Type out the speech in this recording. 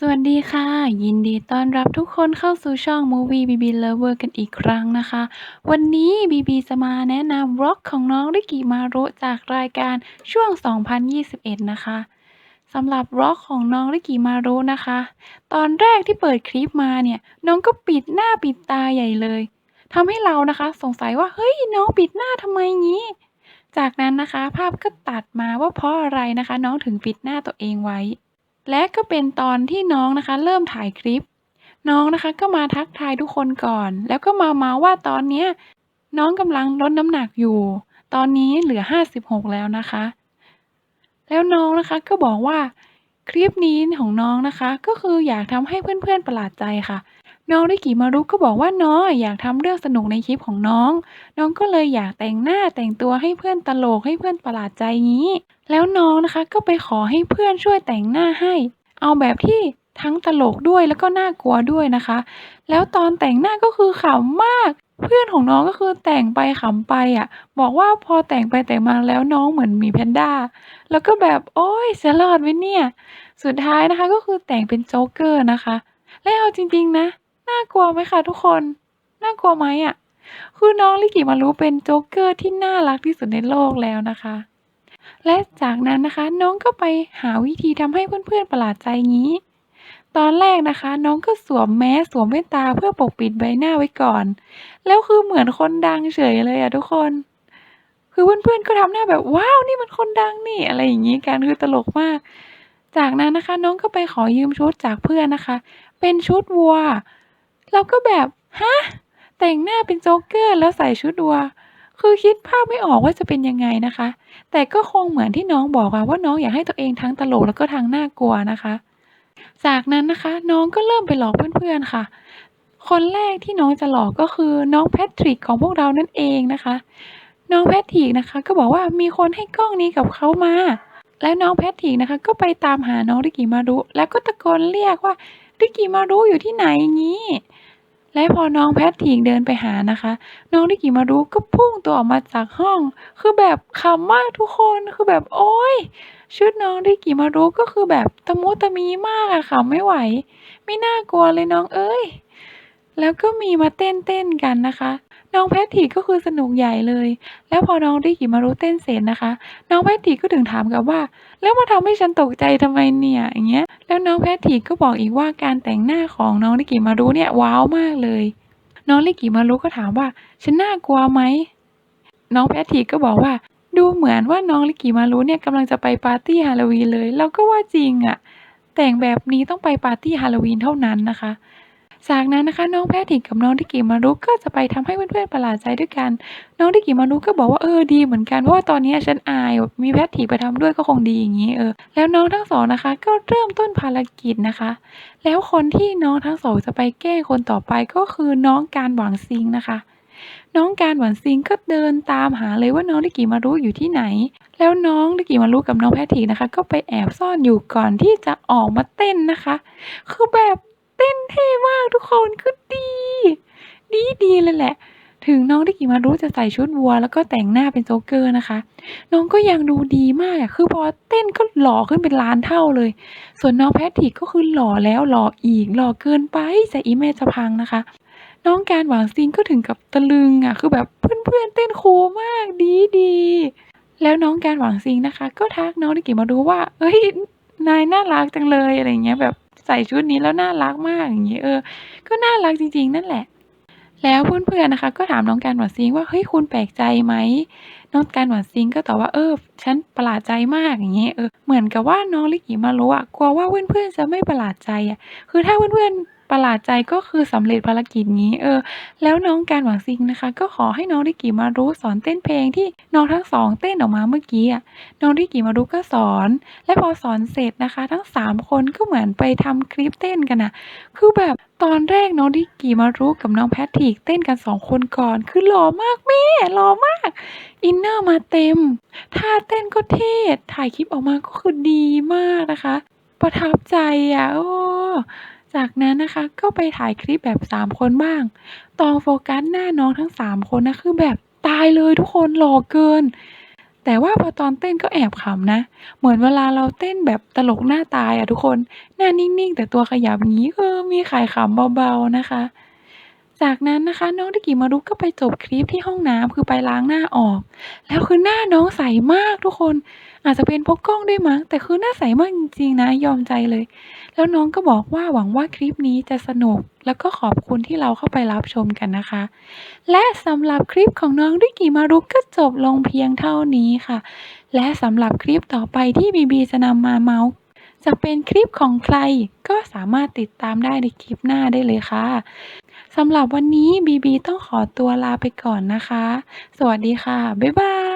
สวัสดีค่ะ ยินดีต้อนรับทุกคนเข้าสู่ช่อง Movie BB Lover กันอีกครั้งนะคะ วันนี้บีบีจะมาแนะนำ Vlog ของน้องริกิมารุจากรายการช่วง 2021 นะคะสำหรับ Vlog ของน้องริกิมารุนะคะ ตอนแรกที่เปิดคลิปมาเนี่ย น้องก็ปิดหน้าปิดตาใหญ่เลยทำให้เรานะคะ สงสัยว่าเฮ้ยน้องปิดหน้าทำไมงี้ จากนั้นนะคะ ภาพก็ตัดมาว่าเพราะอะไรนะคะ น้องถึงปิดหน้าตัวเองไว้ และก็เป็นตอนที่น้องนะคะ เริ่มถ่ายคลิป น้องนะคะก็มาทักทายทุกคนก่อน แล้วก็มาเมาว่าตอนเนี้ยน้องกำลังลดน้ำหนักอยู่ ตอนนี้เหลือ 56 แล้วนะคะ แล้วน้องนะคะก็บอกว่าคลิปนี้ของน้องนะคะ ก็คืออยากทำให้เพื่อนๆประหลาดใจค่ะ น้องริกิมารุก็บอกว่าน้องอยากทำเรื่องสนุกในคลิปของน้อง น้องก็เลยอยากแต่งหน้าแต่งตัวให้เพื่อนตลกให้เพื่อนประหลาดใจงี้ แล้วน้องนะคะก็ไปขอให้เพื่อนช่วยแต่งหน้าให้ เอาแบบที่ทั้งตลกด้วยแล้วก็น่ากลัวด้วยนะคะ แล้วตอนแต่งหน้าก็คือขำมาก เพื่อนของน้องก็คือแต่งไปขำไปอะ บอกว่าพอแต่งไปแต่งมาแล้วน้องเหมือนหมีแพนด้า แล้วก็แบบโอ๊ยจะรอดไหมเนี่ย สุดท้ายนะคะก็คือแต่งเป็นโจ๊กเกอร์นะคะ และเอาจริงๆนะ น่ากลัวไหมคะทุกคน น่ากลัวไหมอะ คือน้องลิกิมารู้เป็นโจ๊กเกอร์ที่น่ารักที่สุดในโลกแล้วนะคะ และจากนั้นนะคะน้องก็ไปหาวิธีทำให้เพื่อนๆประหลาดใจงี้ ตอนแรกนะคะ น้องก็สวมแมสสวมแว่นตาเพื่อปกปิดใบหน้าไว้ก่อน แล้วคือเหมือนคนดังเฉยเลยอะทุกคน คือเพื่อนๆก็ทำหน้าแบบว้าวนี่มันคนดังนี่อะไรอย่างงี้กันคือตลกมาก จากนั้นนะคะน้องก็ไปขอยืมชุดจากเพื่อนนะคะ เป็นชุดวัว เราก็แบบฮะแต่งหน้าเป็นโจ๊กเกอร์แล้วใส่ชุดวัว คือคิดภาพไม่ออกว่าจะเป็นยังไงนะคะ แต่ก็คงเหมือนที่น้องบอกอะว่าน้องอยากให้ตัวเองทั้งตลกแล้วก็ทั้งน่ากลัวนะคะ จากนั้นนะคะน้องก็เริ่มไปหลอกเพื่อนๆค่ะ คนแรกที่น้องจะหลอกก็คือน้องแพทริกของพวกเรานั่นเองนะคะ น้องแพทริกนะคะ ก็บอกว่ามีคนให้กล้องนี้กับเขามา และน้องแพทริกนะคะก็ไปตามหาน้องริกิมารุแล้วก็ตะโกนเรียกว่าริกิมารุอยู่ที่ไหนงี้ และพอน้องแพททิงเดินไปหานะคะ น้องดิกิมารุก็พุ่งตัวออกมาจากห้อง คือแบบขำมากทุกคนคือแบบโอ้ยชุดน้องดิกิมารุก็คือแบบตะมุตะมีมากอะค่ะไม่ไหว ไม่น่ากลัวเลยน้องเอ้ย แล้วก็มีมาเต้นเต้นกันนะคะ น้องแพทริกก็คือสนุกใหญ่เลย แล้วพอน้องริกิมารุเต้นเสร็จนะคะ น้องแพทริกก็ถึงถามกับว่า แล้วมาทำให้ฉันตกใจทำไมเนี่ยอย่างเงี้ย แล้วน้องแพทริกก็บอกอีกว่าการแต่งหน้าของน้องริกิมารุเนี่ยว้าวมากเลย น้องริกิมารุก็ถามว่าฉันน่ากลัวไหมน้องแพทริกก็บอกว่า ดูเหมือนว่าน้องริกิมารุเนี่ยกำลังจะไปปาร์ตี้ฮาโลวีนเลย เราก็ว่าจริงอะแต่งแบบนี้ต้องไปปาร์ตี้ฮาโลวีนเท่านั้นนะคะ จากนั้นนะคะน้องแพทริกกับน้องริกิมารุก็จะไปทำให้เพื่อนๆประหลาดใจด้วยกัน น้องริกิมารุก็บอกว่าเออดีเหมือนกันเพราะว่าตอนนี้ฉันอายมีแพทริกไปทำด้วยก็คงดีอย่างนี้เออแล้วน้องทั้งสองนะคะ ก็เริ่มต้นภารกิจนะคะ แล้วคนที่น้องทั้งสองจะไปแก้คนต่อไปก็คือน้องการหวังซิงนะคะน้องการหวังซิงก็เดินตามหาเลยว่าน้องริกิมารุอยู่ที่ไหน แล้วน้องริกิมารุกับน้องแพทริกนะคะ ก็ไปแอบซ่อนอยู่ก่อนที่จะออกมาเต้นนะคะ คือแบบ เต้นเท่มากทุกคนคือดี ดีดีเลยแหละ ถึงน้องริกิมารุจะใส่ชุดวัว แล้วก็แต่งหน้าเป็นโจ๊กเกอร์นะคะ น้องก็ยังดูดีมากอะคือพอเต้นก็หล่อขึ้นเป็นล้านเท่าเลย ส่วนน้องแพทริกก็คือหล่อแล้วหล่ออีกหล่อเกินไปแต่อีเมจจะพังนะคะน้องการหวังซิงก็ถึงกับตะลึงอะ คือแบบเพื่อนๆเต้นคูมากดีดี แล้วน้องการหวังซิงนะคะ ก็ทักน้องริกิมารุว่า เอ้ย นายน่ารักจังเลยอะไรเงี้ยแบบ ใส่ชุดนี้แล้วน่ารักมากอย่างเงี้ยเออ ก็น่ารักจริง ๆ นั่นแหละ แล้วเพื่อนๆนะคะ ก็ถามน้องการหวัดซิงว่าเฮ้ยคุณแปลกใจไหมน้องการหวัดซิงก็ตอบว่าเออ ฉันประหลาดใจมากอย่างเงี้ยเออเหมือนกับว่าน้องลิกิมารุอะกลัวว่าเพื่อนๆจะไม่ประหลาดใจอะคือถ้าเพื่อนๆ ประหลาดใจก็คือสำเร็จภารกิจงี้ เออ แล้วน้องการหวังซิงนะคะ ก็ขอให้น้องริกิมารุสอนเต้นเพลงที่น้องทั้งสองเต้นออกมาเมื่อกี้อะน้องริกิมารุก็สอน และพอสอนเสร็จนะคะ ทั้งสามคนก็เหมือนไปทำคลิปเต้นกันอะคือแบบตอนแรกน้องดิกกี้มารู้กับน้องแพทริกเต้นกันสองคนก่อน คือหล่อมากแม่หล่อมากอินเนอร์มาเต็มท่าเต้นก็เท่ถ่ายคลิปออกมาก็คือดีมากนะคะ ประทับใจอะโอ้ จากนั้นนะคะก็ไปถ่ายคลิปแบบสามคนบ้าง ตอนโฟกัสหน้าน้องทั้งสามคนนะคือแบบตายเลยทุกคนหล่อเกิน แต่ว่าพอตอนเต้นก็แอบขำนะ เหมือนเวลาเราเต้นแบบตลกหน้าตายอะทุกคน หน้านิ่งๆ แต่ตัวขยับงี้เออมีขายขำเบาๆนะคะ จากนั้นนะคะ น้อง Ricky Maruko ก็ไปจบคลิปที่ห้องน้ำคือไปล้างหน้าออก แล้วคือหน้าน้องใสมากทุกคน อาจจะเป็นเพราะกล้องด้วยมั้งแต่คือหน้าใสมากจริงๆนะยอมใจเลย แล้วน้องก็บอกว่าหวังว่าคลิปนี้จะสนุก แล้วก็ขอบคุณที่เราเข้าไปรับชมกันนะคะ และสำหรับคลิปของน้อง Ricky Maruko ก็จบลงเพียงเท่านี้ค่ะ และสำหรับคลิปต่อไปที่บีบีจะนำมาเมาท์จะเป็นคลิปของใครก็สามารถติดตามได้ในคลิปหน้าได้เลยค่ะ สำหรับวันนี้บีบีต้องขอตัวลาไปก่อนนะคะ สวัสดีค่ะ บ๊ายบาย